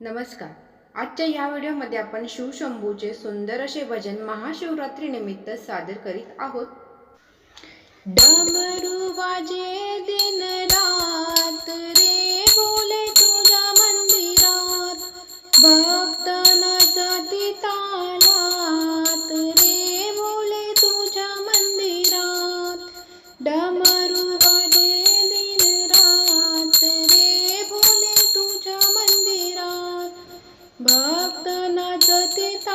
नमस्कार. आजच्या या व्हिडिओमध्ये आपण शिवशंभूचे सुंदर असे भजन महाशिवरात्री निमित्त सादर करीत आहोत. डमरू वाजे दिन रात रे बोले तुझ्या मंदिरात. भक्त न जाती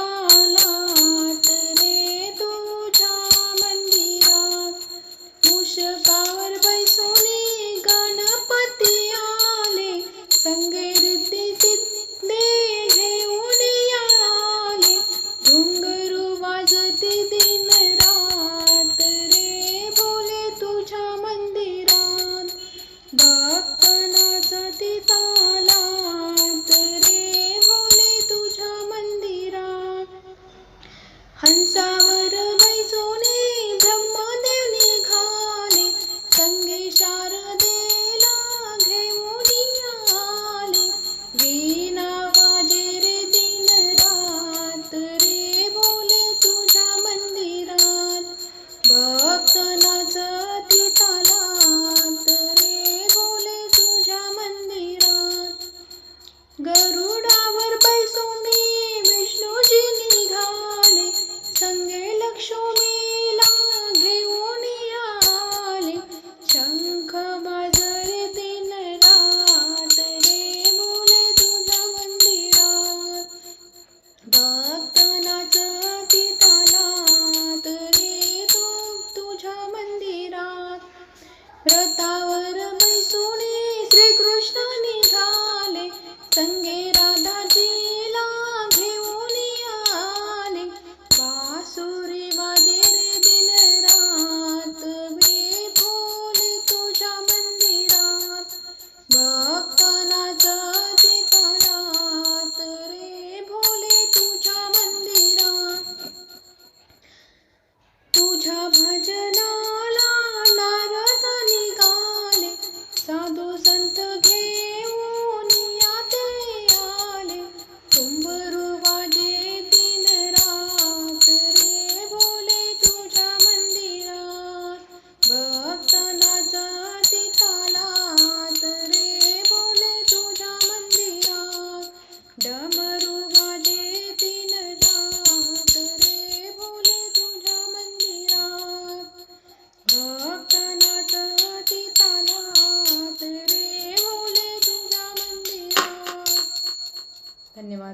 दानात रे तुझ्या मंदिरात मुशकावर बैसोनी भक्त नाचती तालात रे तो तुझ्या मंदिरात. रतावर मैसुणी तुझ्या भजनाला नारद निघाले. साधू संत ధన్యవాదాలు